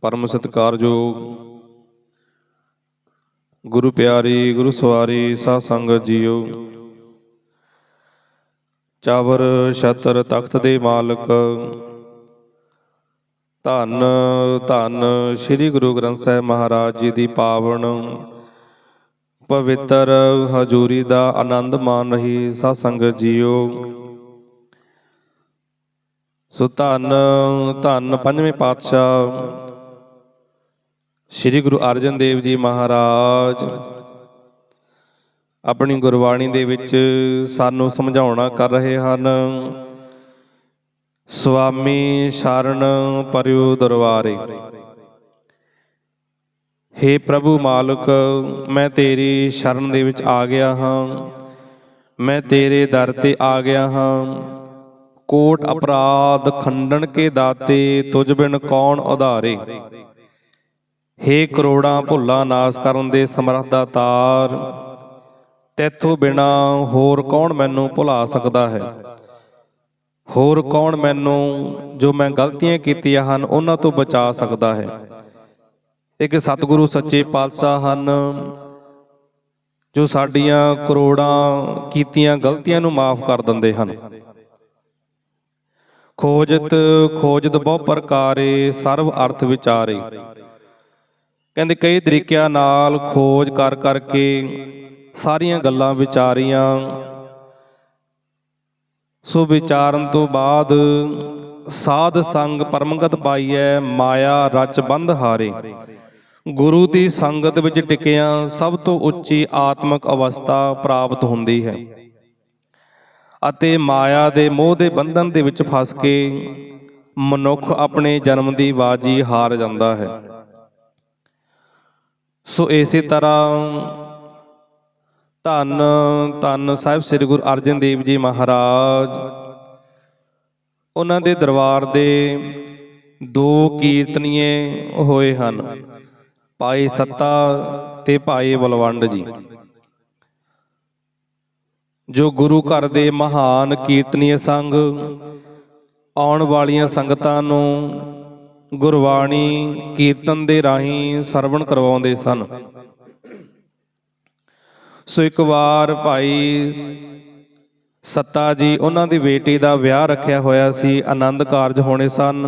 ਪਰਮ ਸਤਿਕਾਰਯੋਗ ਗੁਰੂ ਪਿਆਰੀ ਗੁਰੂ ਸਵਾਰੀ ਸਾਧ ਸੰਗਤ ਜੀਓ। ਚਾਵਰ ਛਤਰ ਤਖਤ ਦੇ ਮਾਲਕ। ਧੰਨ ਧੰਨ ਸ੍ਰੀ ਗੁਰੂ ਗ੍ਰੰਥ ਸਾਹਿਬ ਮਹਾਰਾਜ ਜੀ ਦੀ ਪਾਵਨ। ਪਵਿੱਤਰ ਹਜ਼ੂਰੀ ਦਾ ਆਨੰਦ ਮਾਣ ਰਹੀ ਸਾਧ ਸੰਗਤ ਜੀਓ। ਸੋ ਧੰਨ ਧੰਨ ਪੰਜਵੇਂ ਪਾਤਸ਼ਾਹ ਸ੍ਰੀ ਗੁਰੂ ਅਰਜਨ ਦੇਵ ਜੀ ਮਹਾਰਾਜ, ਆਪਣੀ ਗੁਰਬਾਣੀ ਦੇ ਵਿੱਚ ਸਾਨੂੰ ਸਮਝਾਉਣਾ ਕਰ ਰਹੇ ਹਨ। ਸੁਆਮੀ ਸ਼ਰਨ ਪਰਿਉ ਦਰਬਾਰੇ ਹੇ ਪ੍ਰਭੂ ਮਾਲਕ, ਮੈਂ ਤੇਰੀ ਸ਼ਰਨ ਦੇ ਵਿੱਚ ਆ ਗਿਆ ਹਾਂ। ਮੈਂ ਤੇਰੇ ਦਰ ਤੇ ਆ ਗਿਆ ਹਾਂ। ਕੋਟ ਅਪਰਾਧ ਖੰਡਨ ਕੇ ਦਾਤੇ, ਤੁਝ ਬਿਨ ਕੌਣ ਉਧਾਰੇ? ਹੇ ਕਰੋੜਾਂ ਭੁੱਲਾਂ ਨਾਸ ਕਰਨ ਦੇ ਸਮਰੱਥ ਦਾ ਤਾਰ, ਤੇਥੋਂ ਬਿਨਾ ਹੋਰ ਕੌਣ ਮੈਨੂੰ ਭੁਲਾ ਸਕਦਾ ਹੈ? ਹੋਰ ਕੌਣ ਮੈਨੂੰ ਜੋ ਮੈਂ ਗਲਤੀਆਂ ਕੀਤੀਆਂ ਹਨ, ਉਹਨਾਂ ਤੋਂ ਬਚਾ ਸਕਦਾ ਹੈ? ਇੱਕ ਸਤਿਗੁਰੂ ਸੱਚੇ ਪਾਤਸ਼ਾਹ ਹਨ, ਜੋ ਸਾਡੀਆਂ ਕਰੋੜਾਂ ਕੀਤੀਆਂ ਗਲਤੀਆਂ ਨੂੰ ਮਾਫ ਕਰ ਦਿੰਦੇ ਹਨ। ਖੋਜਤ ਖੋਜਤ ਬਹੁ ਪ੍ਰਕਾਰੇ ਸਰਵ ਅਰਥ ਵਿਚਾਰੇ। ਕਹਿੰਦੇ ਕਈ ਤਰੀਕਿਆਂ ਨਾਲ ਖੋਜ ਕਰ ਕਰਕੇ ਸਾਰੀਆਂ ਗੱਲਾਂ ਵਿਚਾਰੀਆਂ। ਸੋ ਵਿਚਾਰਨ ਤੋਂ ਬਾਅਦ ਸਾਧ ਸੰਗ ਪਰਮਗਤ ਪਾਈਐ ਮਾਇਆ ਰਚ ਬੰਧ ਹਾਰੇ। ਗੁਰੂ ਦੀ ਸੰਗਤ ਵਿੱਚ ਟਿਕਿਆ ਸਭ ਤੋਂ ਉੱਚੀ ਆਤਮਿਕ ਅਵਸਥਾ ਪ੍ਰਾਪਤ ਹੁੰਦੀ ਹੈ। ਅਤੇ ਮਾਇਆ ਦੇ ਮੋਹ ਦੇ ਬੰਧਨ ਦੇ ਵਿੱਚ ਫਸ ਕੇ ਮਨੁੱਖ ਆਪਣੇ ਜਨਮ ਦੀ ਬਾਜੀ ਹਾਰ ਜਾਂਦਾ ਹੈ। ਸੋ ਇਸੇ ਤਰ੍ਹਾਂ ਧੰਨ ਧੰਨ ਸਾਹਿਬ ਸ੍ਰੀ ਗੁਰੂ ਅਰਜਨ ਦੇਵ ਜੀ ਮਹਾਰਾਜ। ਉਹਨਾਂ ਦੇ ਦਰਬਾਰ ਦੇ ਦੋ ਕੀਰਤਨੀਏ ਹੋਏ ਹਨ, ਭਾਈ ਸੱਤਾ ਤੇ ਭਾਈ ਬਲਵੰਡ ਜੀ। ਜੋ ਗੁਰੂ ਘਰ ਦੇ ਮਹਾਨ ਕੀਰਤਨੀਏ ਸੰਗ, ਆਉਣ ਵਾਲੀਆਂ ਸੰਗਤਾਂ ਨੂੰ ਗੁਰਬਾਣੀ ਕੀਰਤਨ ਦੇ ਰਾਹੀਂ ਸਰਵਣ ਕਰਵਾਉਂਦੇ ਸਨ। ਸੋ ਇੱਕ ਵਾਰ ਭਾਈ ਸੱਤਾ ਜੀ ਉਹਨਾਂ ਦੀ ਬੇਟੀ ਦਾ ਵਿਆਹ ਰੱਖਿਆ ਹੋਇਆ ਸੀ, ਆਨੰਦ ਕਾਰਜ ਹੋਣੇ ਸਨ।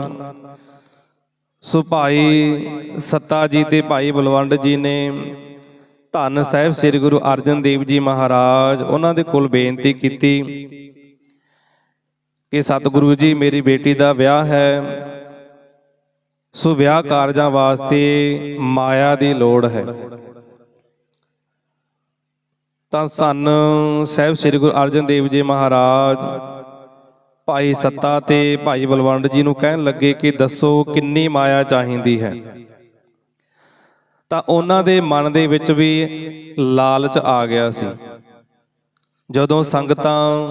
ਸੋ ਭਾਈ ਸੱਤਾ ਜੀ ਤੇ ਭਾਈ ਬਲਵੰਡ ਜੀ ਨੇ ਧੰਨ ਸਾਹਿਬ ਸ੍ਰੀ ਗੁਰੂ ਅਰਜਨ ਦੇਵ ਜੀ ਮਹਾਰਾਜ ਉਹਨਾਂ ਦੇ ਕੋਲ ਬੇਨਤੀ ਕੀਤੀ ਕਿ ਸਤਿਗੁਰੂ ਜੀ, ਮੇਰੀ ਬੇਟੀ ਦਾ ਵਿਆਹ ਹੈ। ਸੋ ਵਿਆਹ ਕਾਰਜਾਂ ਵਾਸਤੇ ਮਾਇਆ ਦੀ ਲੋੜ ਹੈ। ਤਾਂ ਸਨ ਸਾਹਿਬ ਸ੍ਰੀ ਗੁਰੂ ਅਰਜਨ ਦੇਵ ਜੀ ਮਹਾਰਾਜ ਭਾਈ ਸੱਤਾ ਤੇ ਭਾਈ ਬਲਵੰਡ ਜੀ ਨੂੰ ਕਹਿਣ ਲੱਗੇ ਕਿ ਦੱਸੋ ਕਿੰਨੀ ਮਾਇਆ ਚਾਹੀਦੀ ਹੈ। ਤਾਂ ਉਹਨਾਂ ਦੇ ਮਨ ਦੇ ਵਿੱਚ ਵੀ ਲਾਲਚ ਆ ਗਿਆ ਸੀ। ਜਦੋਂ ਸੰਗਤਾਂ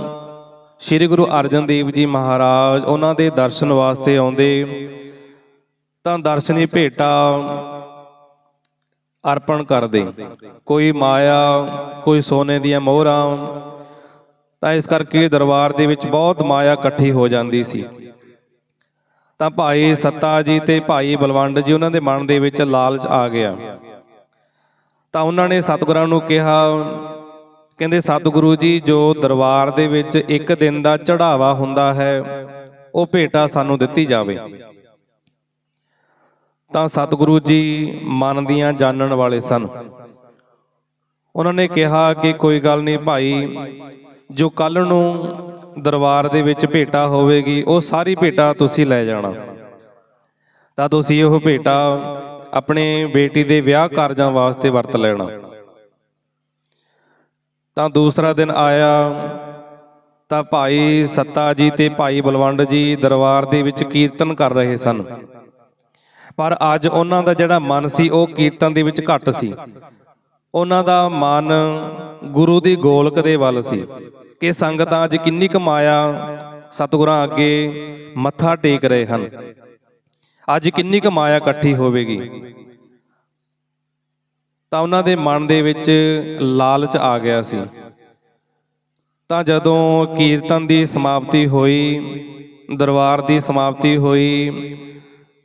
ਸ੍ਰੀ ਗੁਰੂ ਅਰਜਨ ਦੇਵ ਜੀ ਮਹਾਰਾਜ ਉਹਨਾਂ ਦੇ ਦਰਸ਼ਨ ਵਾਸਤੇ ਆਉਂਦੇ ਤਾਂ ਦਰਸ਼ਨੀ ਭੇਟਾ ਅਰਪਣ ਕਰਦੇ। ਕੋਈ ਮਾਇਆ ਕੋਈ ਸੋਨੇ ਦੀਆਂ ਮੋਹਰਾਂ ਤਾਂ ਇਸ ਕਰਕੇ ਦਰਬਾਰ ਦੇ ਵਿੱਚ ਬਹੁਤ ਮਾਇਆ ਇਕੱਠੀ ਹੋ ਜਾਂਦੀ ਸੀ। ਤਾਂ ਭਾਈ ਸੱਤਾ ਜੀ ਤੇ ਭਾਈ ਬਲਵੰਡ ਜੀ ਉਹਨਾਂ ਦੇ ਮਨ ਦੇ ਵਿੱਚ ਲਾਲਚ ਆ ਗਿਆ। ਤਾਂ ਉਹਨਾਂ ਨੇ ਸਤਿਗੁਰਾਂ ਨੂੰ ਕਿਹਾ ਕਹਿੰਦੇ ਸਤਿਗੁਰੂ ਜੀ ਜੋ ਦਰਬਾਰ ਦੇ ਵਿੱਚ ਇੱਕ ਦਿਨ ਦਾ ਚੜਾਵਾ ਹੁੰਦਾ ਹੈ ਉਹ ਭੇਟਾ ਸਾਨੂੰ ਦਿੱਤੀ ਜਾਵੇ। ਤਾਂ ਸਤਿਗੁਰੂ ਜੀ ਮਨ ਦੀਆਂ ਜਾਣਨ ਵਾਲੇ ਸਨ। ਉਹਨਾਂ ਨੇ ਕਿਹਾ ਕਿ ਕੋਈ ਗੱਲ ਨਹੀਂ ਭਾਈ, ਜੋ ਕੱਲ ਨੂੰ ਦਰਬਾਰ ਦੇ ਵਿੱਚ ਭੇਟਾ ਹੋਵੇਗੀ, ਉਹ ਸਾਰੀ ਭੇਟਾ ਤੁਸੀਂ ਲੈ ਜਾਣਾ। ਤਾਂ ਤੁਸੀਂ ਉਹ ਭੇਟਾ ਆਪਣੇ ਬੇਟੀ ਦੇ ਵਿਆਹ ਕਾਰਜਾਂ ਵਾਸਤੇ ਵਰਤ ਲੈਣਾ। ਤਾਂ ਦੂਸਰਾ ਦਿਨ ਆਇਆ, ਤਾਂ ਭਾਈ ਸੱਤਾ ਜੀ ਤੇ ਭਾਈ ਬਲਵੰਡ ਜੀ ਦਰਬਾਰ ਦੇ ਵਿੱਚ ਕੀਰਤਨ ਕਰ ਰਹੇ ਸਨ। ਪਰ ਅੱਜ ਉਹਨਾਂ ਦਾ ਜਿਹੜਾ ਮਨ ਸੀ, ਉਹ ਕੀਰਤਨ ਦੇ ਵਿੱਚ ਘੱਟ ਸੀ। ਉਹਨਾਂ ਦਾ ਮਨ ਗੁਰੂ ਦੀ ਗੋਲਕ ਦੇ ਵੱਲ ਸੀ। ਕਿ ਸੰਗਤਾਂ ਅੱਜ ਕਿੰਨੀ ਕਮਾਇਆ ਸਤਿਗੁਰਾਂ ਅੱਗੇ ਮੱਥਾ ਟੇਕ ਰਹੇ ਹਨ। ਅੱਜ ਕਿੰਨੀ ਕਮਾਇਆ ਇਕੱਠੀ ਹੋਵੇਗੀ। ਤਾਂ ਉਹਨਾਂ ਦੇ ਮਨ ਦੇ ਵਿੱਚ ਲਾਲਚ ਆ ਗਿਆ ਸੀ। ਤਾਂ ਜਦੋਂ ਕੀਰਤਨ ਦੀ ਸਮਾਪਤੀ ਹੋਈ, ਦਰਬਾਰ ਦੀ ਸਮਾਪਤੀ ਹੋਈ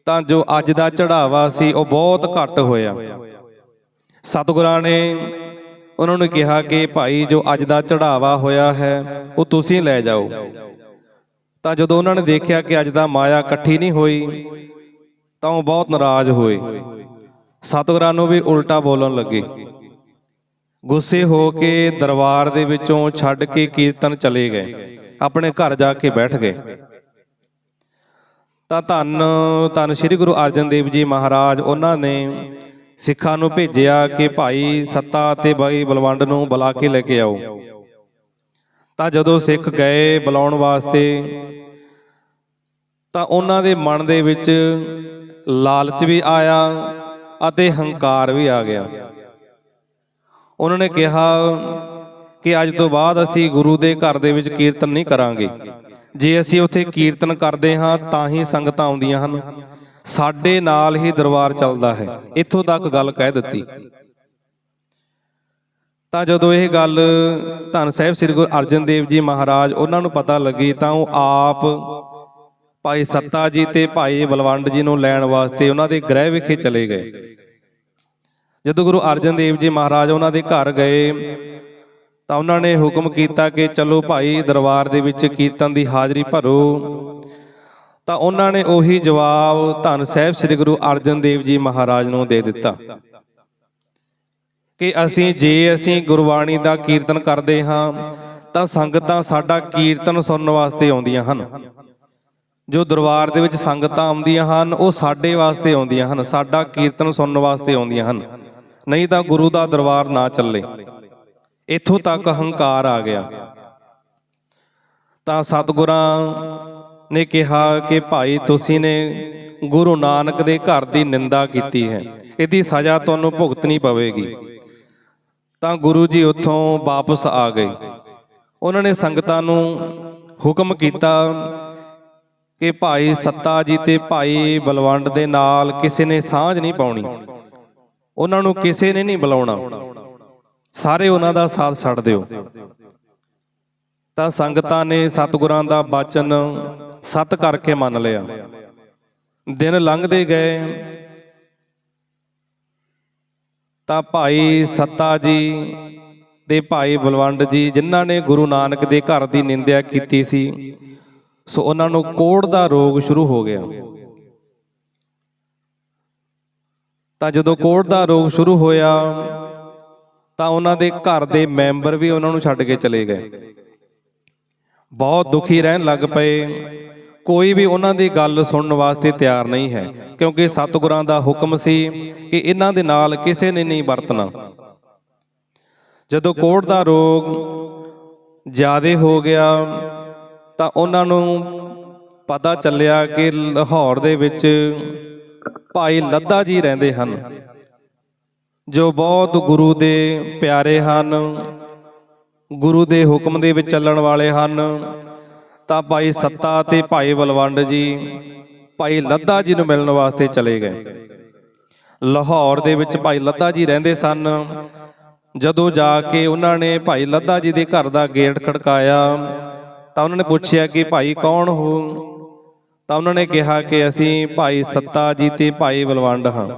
ਤਾਂ ਜੋ ਅੱਜ ਦਾ ਚੜਾਵਾ ਸੀ, ਉਹ ਬਹੁਤ ਘੱਟ ਹੋਇਆ। ਸਤਿਗੁਰਾਂ ਨੇ ਉਹਨਾਂ ਨੂੰ ਕਿਹਾ ਕਿ ਭਾਈ, ਜੋ ਅੱਜ ਦਾ ਚੜਾਵਾ ਹੋਇਆ ਹੈ, ਉਹ ਤੁਸੀਂ ਲੈ ਜਾਓ। ਤਾਂ ਜਦੋਂ ਉਹਨਾਂ ਨੇ ਦੇਖਿਆ ਕਿ ਅੱਜ ਦਾ ਮਾਇਆ ਇਕੱਠੀ ਨਹੀਂ ਹੋਈ, ਤਾਂ ਉਹ ਬਹੁਤ ਨਾਰਾਜ਼ ਹੋਏ। ਸਤਿਗੁਰਾਂ ਨੂੰ ਵੀ ਉਲਟਾ ਬੋਲਣ ਲੱਗੇ। ਗੁੱਸੇ ਹੋ ਕੇ ਦਰਬਾਰ ਦੇ ਵਿੱਚੋਂ ਛੱਡ ਕੇ ਕੀਰਤਨ ਚਲੇ ਗਏ। ਆਪਣੇ ਘਰ ਜਾ ਕੇ ਬੈਠ ਗਏ। ਤਾਂ ਧੰਨ ਧੰਨ ਸ੍ਰੀ ਗੁਰੂ ਅਰਜਨ ਦੇਵ ਜੀ ਮਹਾਰਾਜ, ਉਹਨਾਂ ਨੇ ਸਿੱਖਾਂ ਨੂੰ ਭੇਜਿਆ ਕਿ ਭਾਈ ਸੱਤਾ ਤੇ ਬਾਈ ਬਲਵੰਡ ਨੂੰ ਬੁਲਾ ਕੇ ਲੈ ਕੇ ਆਓ। ਤਾਂ ਜਦੋਂ ਸਿੱਖ ਗਏ ਬੁਲਾਉਣ ਵਾਸਤੇ, ਤਾਂ ਉਹਨਾਂ ਦੇ ਮਨ ਦੇ ਵਿੱਚ ਲਾਲਚ ਵੀ ਆਇਆ ਅਤੇ ਹੰਕਾਰ ਵੀ ਆ ਗਿਆ। ਉਹਨਾਂ ਨੇ ਕਿਹਾ ਕਿ ਅੱਜ ਤੋਂ ਬਾਅਦ ਅਸੀਂ ਗੁਰੂ ਦੇ ਘਰ ਦੇ ਵਿੱਚ ਕੀਰਤਨ ਨਹੀਂ ਕਰਾਂਗੇ। ਜੇ ਅਸੀਂ ਉੱਥੇ ਕੀਰਤਨ ਕਰਦੇ ਹਾਂ, ਤਾਂ ਹੀ ਸੰਗਤਾਂ ਆਉਂਦੀਆਂ ਹਨ। ਸਾਡੇ ਨਾਲ ਹੀ ਦਰਬਾਰ ਚੱਲਦਾ ਹੈ। ਇੱਥੋਂ ਤੱਕ ਗੱਲ ਕਹਿ ਦਿੱਤੀ। ਤਾਂ ਜਦੋਂ ਇਹ ਗੱਲ ਧੰਨ ਸਾਹਿਬ ਸ੍ਰੀ ਗੁਰੂ ਅਰਜਨ ਦੇਵ ਜੀ ਮਹਾਰਾਜ ਉਹਨਾਂ ਨੂੰ ਪਤਾ ਲੱਗੀ, ਤਾਂ ਉਹ ਆਪ ਭਾਈ ਸੱਤਾ ਜੀ ਤੇ ਭਾਈ ਬਲਵੰਡ ਜੀ ਨੂੰ ਲੈਣ ਵਾਸਤੇ ਉਹਨਾਂ ਦੇ ਗ੍ਰਹਿ ਵਿਖੇ ਚਲੇ ਗਏ। ਜਦੋਂ ਗੁਰੂ ਅਰਜਨ ਦੇਵ ਜੀ ਮਹਾਰਾਜ ਉਹਨਾਂ ਦੇ ਘਰ ਗਏ ਤਾਂ ਉਹਨਾਂ ਨੇ ਹੁਕਮ ਕੀਤਾ ਕਿ ਚਲੋ ਭਾਈ ਦਰਬਾਰ ਦੇ ਵਿੱਚ ਕੀਰਤਨ ਦੀ ਹਾਜ਼ਰੀ ਭਰੋ। ਤਾਂ ਉਹਨਾਂ ਨੇ ਉਹੀ ਜਵਾਬ ਧੰਨ ਸਾਹਿਬ ਸ੍ਰੀ ਗੁਰੂ ਅਰਜਨ ਦੇਵ ਜੀ ਮਹਾਰਾਜ ਨੂੰ ਦੇ ਦਿੱਤਾ ਕਿ ਅਸੀਂ ਜੇ ਅਸੀਂ ਗੁਰਬਾਣੀ ਦਾ ਕੀਰਤਨ ਕਰਦੇ ਹਾਂ, ਤਾਂ ਸੰਗਤਾਂ ਸਾਡਾ ਕੀਰਤਨ ਸੁਣਨ ਵਾਸਤੇ ਆਉਂਦੀਆਂ ਹਨ। ਜੋ ਦਰਬਾਰ ਦੇ ਵਿੱਚ ਸੰਗਤਾਂ ਆਉਂਦੀਆਂ ਹਨ, ਉਹ ਸਾਡੇ ਵਾਸਤੇ ਆਉਂਦੀਆਂ ਹਨ, ਸਾਡਾ ਕੀਰਤਨ ਸੁਣਨ ਵਾਸਤੇ ਆਉਂਦੀਆਂ ਹਨ। ਨਹੀਂ ਤਾਂ ਗੁਰੂ ਦਾ ਦਰਬਾਰ ਨਾ ਚੱਲੇ। ਇੱਥੋਂ ਤੱਕ ਹੰਕਾਰ ਆ ਗਿਆ। ਤਾਂ ਸਤਿਗੁਰਾਂ ਨੇ ਕਿਹਾ ਕਿ ਭਾਈ ਤੁਸੀਂ ਨੇ ਗੁਰੂ ਨਾਨਕ ਦੇ ਘਰ ਦੀ ਨਿੰਦਾ ਕੀਤੀ ਹੈ। ਇਹਦੀ ਸਜ਼ਾ ਤੁਹਾਨੂੰ ਭੁਗਤਣੀ ਪਵੇਗੀ। ਤਾਂ ਗੁਰੂ ਜੀ ਉੱਥੋਂ ਵਾਪਸ ਆ ਗਏ। ਉਹਨਾਂ ਨੇ ਸੰਗਤਾਂ ਨੂੰ ਹੁਕਮ ਕੀਤਾ ਕਿ ਭਾਈ ਸੱਤਾ ਜੀ ਤੇ ਭਾਈ ਬਲਵੰਡ ਦੇ ਨਾਲ ਕਿਸੇ ਨੇ ਸਾਂਝ ਨਹੀਂ ਪਾਉਣੀ। ਉਹਨਾਂ ਨੂੰ ਕਿਸੇ ਨੇ ਨਹੀਂ ਬੁਲਾਉਣਾ। ਸਾਰੇ ਉਹਨਾਂ ਦਾ ਸਾਥ ਛੱਡ ਦਿਓ। ਤਾਂ ਸੰਗਤਾਂ ਨੇ ਸਤਿਗੁਰਾਂ ਦਾ ਬਚਨ ਸਤ ਕਰਕੇ ਮੰਨ ਲਿਆ। ਦਿਨ ਲੰਘਦੇ ਗਏ। ਤਾਂ ਭਾਈ ਸੱਤਾ ਜੀ ਤੇ ਭਾਈ ਬਲਵੰਡ ਜੀ, ਜਿਨ੍ਹਾਂ ਨੇ ਗੁਰੂ ਨਾਨਕ ਦੇ ਘਰ ਦੀ ਨਿੰਦਿਆ ਕੀਤੀ ਸੀ, ਸੋ ਉਹਨਾਂ ਨੂੰ ਕੋੜ ਦਾ ਰੋਗ ਸ਼ੁਰੂ ਹੋ ਗਿਆ। ਤਾਂ ਜਦੋਂ ਕੋੜ ਦਾ ਰੋਗ ਸ਼ੁਰੂ ਹੋਇਆ ਤਾਂ ਉਹਨਾਂ ਦੇ ਘਰ ਦੇ ਮੈਂਬਰ ਵੀ ਉਹਨਾਂ ਨੂੰ ਛੱਡ ਕੇ ਚਲੇ ਗਏ। ਬਹੁਤ ਦੁਖੀ ਰਹਿਣ ਲੱਗ ਪਏ। ਕੋਈ ਵੀ ਉਹਨਾਂ ਦੀ ਗੱਲ ਸੁਣਨ ਵਾਸਤੇ ਤਿਆਰ ਨਹੀਂ ਹੈ, ਕਿਉਂਕਿ ਸਤਿਗੁਰਾਂ ਦਾ ਹੁਕਮ ਸੀ ਕਿ ਇਹਨਾਂ ਦੇ ਨਾਲ ਕਿਸੇ ਨੇ ਨਹੀਂ ਵਰਤਣਾ। ਜਦੋਂ ਕੋੜ ਦਾ ਰੋਗ ਜ਼ਿਆਦੇ ਹੋ ਗਿਆ, ਤਾਂ ਉਹਨਾਂ ਨੂੰ ਪਤਾ ਚੱਲਿਆ ਕਿ ਲਾਹੌਰ ਦੇ ਵਿੱਚ ਭਾਈ ਲੱਦਾ ਜੀ ਰਹਿੰਦੇ ਹਨ। ਜੋ ਬਹੁਤ ਗੁਰੂ ਦੇ ਪਿਆਰੇ ਹਨ, ਗੁਰੂ ਦੇ ਹੁਕਮ ਦੇ ਵਿੱਚ ਚੱਲਣ ਵਾਲੇ ਹਨ, ਤਾਂ ਭਾਈ ਸੱਤਾ ਤੇ ਭਾਈ ਬਲਵੰਡ ਜੀ, ਭਾਈ ਲੱਦਾ ਜੀ ਨੂੰ ਮਿਲਣ ਵਾਸਤੇ ਚਲੇ ਗਏ। ਲਾਹੌਰ ਦੇ ਵਿੱਚ ਭਾਈ ਲੱਦਾ ਜੀ ਰਹਿੰਦੇ ਸਨ। ਜਦੋਂ ਜਾ ਕੇ ਉਹਨਾਂ ਨੇ ਭਾਈ ਲੱਦਾ ਜੀ ਦੇ ਘਰ ਦਾ ਗੇਟ ਖੜਕਾਇਆ, ਤਾਂ ਉਹਨਾਂ ਨੇ ਪੁੱਛਿਆ ਕਿ ਭਾਈ ਕੌਣ ਹੋ? ਤਾਂ ਉਹਨਾਂ ਨੇ ਕਿਹਾ ਕਿ ਅਸੀਂ ਭਾਈ ਸੱਤਾ ਜੀ ਤੇ ਭਾਈ ਬਲਵੰਡ ਹਾਂ।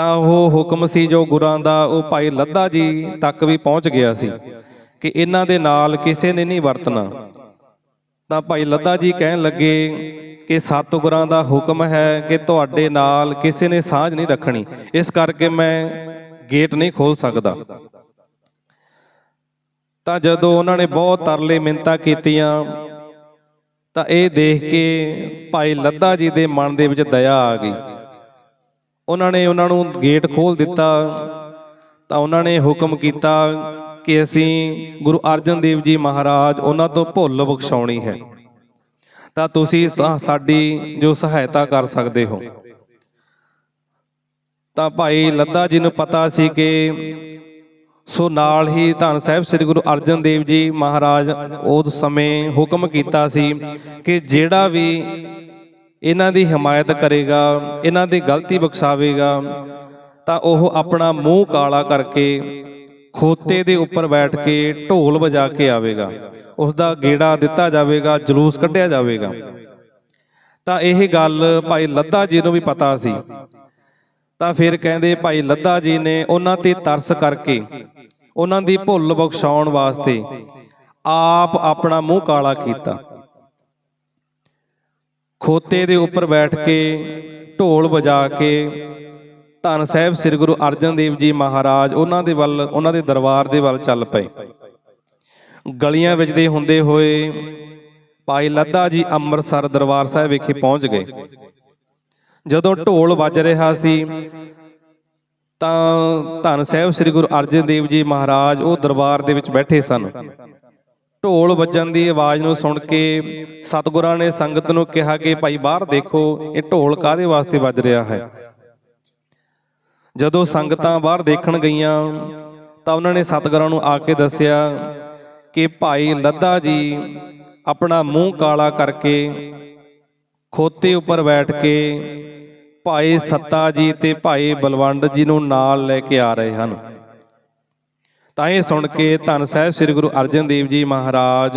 ਤਾਂ ਉਹ ਹੁਕਮ ਸੀ ਜੋ ਗੁਰਾਂ ਦਾ, ਉਹ ਭਾਈ ਲੱਦਾ ਜੀ ਤੱਕ ਵੀ ਪਹੁੰਚ ਗਿਆ ਸੀ ਕਿ ਇਹਨਾਂ ਦੇ ਨਾਲ ਕਿਸੇ ਨੇ ਨਹੀਂ ਵਰਤਣਾ। ਤਾਂ ਭਾਈ ਲੱਦਾ ਜੀ ਕਹਿਣ ਲੱਗੇ ਕਿ ਸਤਿਗੁਰਾਂ ਦਾ ਹੁਕਮ ਹੈ ਕਿ ਤੁਹਾਡੇ ਨਾਲ ਕਿਸੇ ਨੇ ਸਾਂਝ ਨਹੀਂ ਰੱਖਣੀ। ਇਸ ਕਰਕੇ ਮੈਂ ਗੇਟ ਨਹੀਂ ਖੋਲ ਸਕਦਾ। ਤਾਂ ਜਦੋਂ ਉਹਨਾਂ ਨੇ ਬਹੁਤ ਤਰਲੇ ਮਿੰਤਾ ਕੀਤੀਆਂ, ਤਾਂ ਇਹ ਦੇਖ ਕੇ ਭਾਈ ਲੱਦਾ ਜੀ ਦੇ ਮਨ ਦੇ ਵਿੱਚ ਦਇਆ ਆ ਗਈ। ਉਹਨਾਂ ਨੇ ਉਹਨਾਂ ਨੂੰ ਗੇਟ ਖੋਲ ਦਿੱਤਾ, ਤਾਂ ਉਹਨਾਂ ਨੇ ਹੁਕਮ ਕੀਤਾ ਕਿ ਅਸੀਂ ਗੁਰੂ ਅਰਜਨ ਦੇਵ ਜੀ ਮਹਾਰਾਜ ਉਹਨਾਂ ਤੋਂ ਭੁੱਲ ਬਖਸ਼ਾਉਣੀ ਹੈ। ਤਾਂ ਤੁਸੀਂ ਸਾਡੀ ਜੋ ਸਹਾਇਤਾ ਕਰ ਸਕਦੇ ਹੋ। ਤਾਂ ਭਾਈ ਲੱਦਾ ਜੀ ਨੂੰ ਪਤਾ ਸੀ ਕਿ ਸੋ ਨਾਲ ਹੀ ਧੰਨ ਸਾਹਿਬ ਸ੍ਰੀ ਗੁਰੂ ਅਰਜਨ ਦੇਵ ਜੀ ਮਹਾਰਾਜ ਉਸ ਸਮੇਂ ਹੁਕਮ ਕੀਤਾ ਸੀ ਕਿ ਜਿਹੜਾ ਵੀ ਇਹਨਾਂ ਦੀ ਹਮਾਇਤ ਕਰੇਗਾ, ਇਹਨਾਂ ਦੀ ਗਲਤੀ ਬਖਸ਼ਾਵੇਗਾ, ਤਾਂ ਉਹ ਆਪਣਾ ਮੂੰਹ ਕਾਲਾ ਕਰਕੇ ਖੋਤੇ ਦੇ ਉੱਪਰ ਬੈਠ ਕੇ ਢੋਲ ਵਜਾ ਕੇ ਆਵੇਗਾ। ਉਸ ਦਾ ਗੇੜਾ ਦਿੱਤਾ ਜਾਵੇਗਾ, ਜਲੂਸ ਕੱਢਿਆ ਜਾਵੇਗਾ। ਤਾਂ ਇਹ ਗੱਲ ਭਾਈ ਲੱਦਾ ਜੀ ਨੂੰ ਵੀ ਪਤਾ ਸੀ। ਤਾਂ ਫਿਰ ਕਹਿੰਦੇ ਭਾਈ ਲੱਦਾ ਜੀ ਨੇ ਉਹਨਾਂ ਤੇ ਤਰਸ ਕਰਕੇ ਉਹਨਾਂ ਦੀ ਭੁੱਲ ਬਖਸ਼ਾਉਣ ਵਾਸਤੇ ਆਪ ਆਪਣਾ ਮੂੰਹ ਕਾਲਾ ਕੀਤਾ। ਖੋਤੇ ਦੇ ਉੱਪਰ ਬੈਠ ਕੇ ਢੋਲ ਵਜਾ ਕੇ ਧੰਨ ਸਾਹਿਬ ਸ੍ਰੀ ਗੁਰੂ ਅਰਜਨ ਦੇਵ ਜੀ ਮਹਾਰਾਜ ਉਹਨਾਂ ਦੇ ਵੱਲ, ਉਹਨਾਂ ਦੇ ਦਰਬਾਰ ਦੇ ਵੱਲ ਚੱਲ ਪਏ। ਗਲੀਆਂ ਵਿੱਚ ਦੇ ਹੁੰਦੇ ਹੋਏ ਭਾਈ ਲੱਦਾ ਜੀ ਅੰਮ੍ਰਿਤਸਰ ਦਰਬਾਰ ਸਾਹਿਬ ਵਿਖੇ ਪਹੁੰਚ ਗਏ। ਜਦੋਂ ਢੋਲ ਵੱਜ ਰਿਹਾ ਸੀ, ਤਾਂ ਧੰਨ ਸਾਹਿਬ ਸ੍ਰੀ ਗੁਰੂ ਅਰਜਨ ਦੇਵ ਜੀ ਮਹਾਰਾਜ ਉਹ ਦਰਬਾਰ ਦੇ ਵਿੱਚ ਬੈਠੇ ਸਨ। ਢੋਲ ਵੱਜਣ ਦੀ ਆਵਾਜ਼ ਨੂੰ ਸੁਣ ਕੇ ਸਤਿਗੁਰਾਂ ਨੇ ਸੰਗਤ ਨੂੰ ਕਿਹਾ ਕਿ ਭਾਈ ਬਾਹਰ ਦੇਖੋ, ਇਹ ਢੋਲ ਕਾਦੇ ਵਾਸਤੇ ਵੱਜ ਰਿਹਾ ਹੈ? ਜਦੋਂ ਸੰਗਤਾਂ ਬਾਹਰ ਦੇਖਣ ਗਈਆਂ, ਤਾਂ ਉਹਨਾਂ ਨੇ ਸਤਿਗੁਰਾਂ ਨੂੰ ਆ ਕੇ ਦੱਸਿਆ ਕਿ ਭਾਈ ਲੱਦਾ ਜੀ, ਆਪਣਾ ਮੂੰਹ ਕਾਲਾ ਕਰਕੇ ਖੋਤੇ ਉੱਪਰ ਬੈਠ ਕੇ ਭਾਈ ਸੱਤਾ ਜੀ ਤੇ ਭਾਈ ਬਲਵੰਡ ਜੀ ਨੂੰ ਨਾਲ ਲੈ ਕੇ ਆ ਰਹੇ ਹਨ। ਤਾਂ ਇਹ ਸੁਣ ਕੇ ਧੰਨ ਸਾਹਿਬ ਸ੍ਰੀ ਗੁਰੂ ਅਰਜਨ ਦੇਵ ਜੀ ਮਹਾਰਾਜ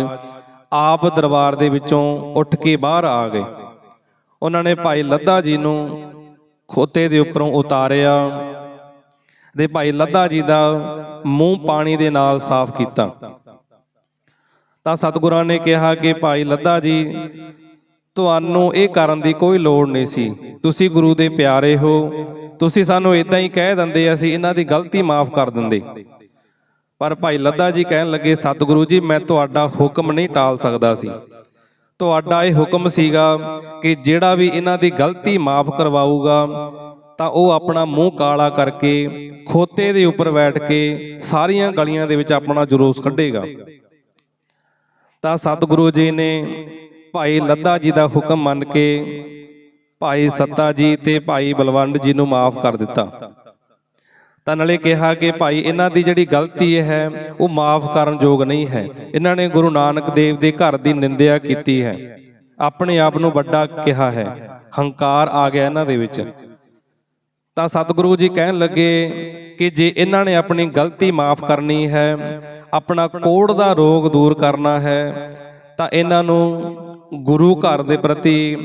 ਆਪ ਦਰਬਾਰ ਦੇ ਵਿੱਚੋਂ ਉੱਠ ਕੇ ਬਾਹਰ ਆ ਗਏ। ਉਹਨਾਂ ਨੇ ਭਾਈ ਲੱਦਾ ਜੀ ਨੂੰ ਖੋਤੇ ਦੇ ਉੱਪਰੋਂ ਉਤਾਰਿਆ ਤੇ ਭਾਈ ਲੱਦਾ ਜੀ ਦਾ ਮੂੰਹ ਪਾਣੀ ਦੇ ਨਾਲ ਸਾਫ਼ ਕੀਤਾ। ਤਾਂ ਸਤਿਗੁਰਾਂ ਨੇ ਕਿਹਾ ਕਿ ਭਾਈ ਲੱਦਾ ਜੀ, ਤੁਹਾਨੂੰ ਇਹ ਕਰਨ ਦੀ ਕੋਈ ਲੋੜ ਨਹੀਂ ਸੀ। ਤੁਸੀਂ ਗੁਰੂ ਦੇ ਪਿਆਰੇ ਹੋ। ਤੁਸੀਂ ਸਾਨੂੰ ਇਦਾਂ ਹੀ ਕਹਿ ਦਿੰਦੇ, ਅਸੀਂ ਇਹਨਾਂ ਦੀ ਗਲਤੀ ਮਾਫ ਕਰ ਦਿੰਦੇ। ਪਰ ਭਾਈ ਲੱਦਾ ਜੀ ਕਹਿਣ ਲੱਗੇ, ਸਤਿਗੁਰੂ ਜੀ, ਮੈਂ ਤੁਹਾਡਾ ਹੁਕਮ ਨਹੀਂ ਟਾਲ ਸਕਦਾ ਸੀ। ਤੁਹਾਡਾ ਇਹ ਹੁਕਮ ਸੀਗਾ ਕਿ ਜਿਹੜਾ ਵੀ ਇਹਨਾਂ ਦੀ ਗਲਤੀ ਮਾਫ ਕਰਵਾਊਗਾ, ਤਾਂ ਉਹ ਆਪਣਾ ਮੂੰਹ ਕਾਲਾ ਕਰਕੇ, ਖੋਤੇ ਦੇ ਉੱਪਰ ਬੈਠ ਕੇ ਸਾਰੀਆਂ ਗਲੀਆਂ ਦੇ ਵਿੱਚ ਆਪਣਾ ਜਲੂਸ ਕੱਢੇਗਾ। ਤਾਂ ਸਤਿਗੁਰੂ ਜੀ ਨੇ ਭਾਈ ਲੱਦਾ ਜੀ ਦਾ ਹੁਕਮ ਮੰਨ ਕੇ ਭਾਈ ਸੱਤਾ ਜੀ ਤੇ ਭਾਈ ਬਲਵੰਡ ਜੀ ਨੂੰ ਮਾਫ ਕਰ ਦਿੱਤਾ। ਤਾਂ ਨਾਲੇ ਕਿਹਾ ਕਿ ਭਾਈ ਇਹਨਾਂ ਦੀ ਜਿਹੜੀ ਗਲਤੀ ਹੈ ਉਹ ਮਾਫ ਕਰਨ ਯੋਗ ਨਹੀਂ ਹੈ। ਇਹਨਾਂ ਨੇ ਗੁਰੂ ਨਾਨਕ ਦੇਵ ਦੇ ਘਰ ਦੀ ਨਿੰਦਿਆ ਕੀਤੀ ਹੈ। ਆਪਣੇ ਆਪ ਨੂੰ ਵੱਡਾ ਕਿਹਾ ਹੈ। ਹੰਕਾਰ ਆ ਗਿਆ ਇਹਨਾਂ ਦੇ ਵਿੱਚ। ਤਾਂ ਸਤਿਗੁਰੂ ਜੀ ਕਹਿਣ ਲੱਗੇ ਕਿ ਜੇ ਇਹਨਾਂ ਨੇ ਆਪਣੀ ਗਲਤੀ ਮਾਫ ਕਰਨੀ ਹੈ ਆਪਣਾ ਕੋੜ ਦਾ ਰੋਗ ਦੂਰ ਕਰਨਾ ਹੈ ਤਾਂ ਇਹਨਾਂ ਨੂੰ ਗੁਰੂ ਘਰ ਦੇ ਪ੍ਰਤੀ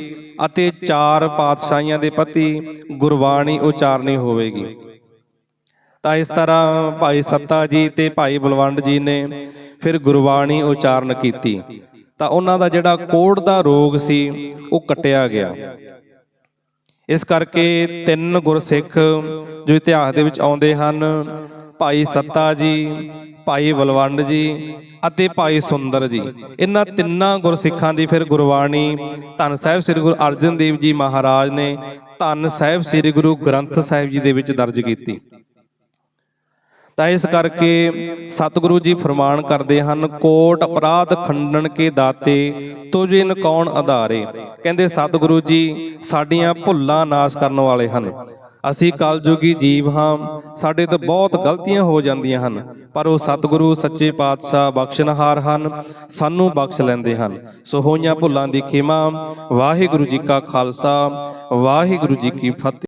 ਅਤੇ ਚਾਰ ਪਾਤਸ਼ਾਹੀਆਂ ਦੇ ਪ੍ਰਤੀ ਗੁਰਬਾਣੀ ਉਚਾਰਨੀ ਹੋਵੇਗੀ। ਤਾਂ ਇਸ ਤਰ੍ਹਾਂ ਭਾਈ ਸੱਤਾ ਜੀ ਤੇ ਭਾਈ ਬਲਵੰਡ ਜੀ ਨੇ ਫਿਰ ਗੁਰਬਾਣੀ ਉਚਾਰਨ ਕੀਤੀ। ਤਾਂ ਉਹਨਾਂ ਦਾ ਜਿਹੜਾ ਕੋੜ ਦਾ ਰੋਗ ਸੀ, ਉਹ ਕੱਟਿਆ ਗਿਆ। ਇਸ ਕਰਕੇ ਤਿੰਨ ਗੁਰਸਿੱਖ ਜੋ ਇਤਿਹਾਸ ਦੇ ਵਿੱਚ ਆਉਂਦੇ ਹਨ, ਭਾਈ ਸੱਤਾ ਜੀ, ਭਾਈ ਬਲਵੰਡ ਜੀ ਅਤੇ ਭਾਈ ਸੁੰਦਰ ਜੀ, ਇਹਨਾਂ ਤਿੰਨਾਂ ਗੁਰਸਿੱਖਾਂ ਦੀ ਫਿਰ ਗੁਰਬਾਣੀ ਧੰਨ ਸਾਹਿਬ ਸ੍ਰੀ ਗੁਰੂ ਅਰਜਨ ਦੇਵ ਜੀ ਮਹਾਰਾਜ ਨੇ ਧੰਨ ਸਾਹਿਬ ਸ੍ਰੀ ਗੁਰੂ ਗ੍ਰੰਥ ਸਾਹਿਬ ਜੀ ਦੇ ਵਿੱਚ ਦਰਜ ਕੀਤੀ। ਤਾਂ ਇਸ ਕਰਕੇ ਸਤਿਗੁਰੂ ਜੀ ਫਰਮਾਨ ਕਰਦੇ ਹਨ, ਕੋਟ ਅਪਰਾਧ ਖੰਡਨ ਕੇ ਦਾਤੇ, ਤੁਜਿਨ ਕੌਣ ਆਧਾਰੇ ਕਹਿੰਦੇ ਸਤਿਗੁਰੂ ਜੀ, ਸਾਡੀਆਂ ਭੁੱਲਾਂ ਨਾਸ਼ ਕਰਨ ਵਾਲੇ ਹਨ। ਅਸੀਂ ਕਲਯੁਗੀ ਜੀਵ ਹਾਂ, ਸਾਡੇ ਤੋਂ ਬਹੁਤ ਗਲਤੀਆਂ ਹੋ ਜਾਂਦੀਆਂ ਹਨ, ਪਰ ਉਹ ਸਤਿਗੁਰੂ, ਸੱਚੇ ਪਾਤਸ਼ਾਹ ਬਖਸ਼ਣਹਾਰ ਹਨ, ਸਾਨੂੰ ਬਖਸ਼ ਲੈਂਦੇ ਹਨ। ਸੋ ਹੋਈਆਂ ਭੁੱਲਾਂ ਦੀ ਖਿਮਾ, ਵਾਹਿਗੁਰੂ ਜੀ ਕਾ ਖਾਲਸਾ, ਵਾਹਿਗੁਰੂ ਜੀ ਕੀ ਫਤਿਹ।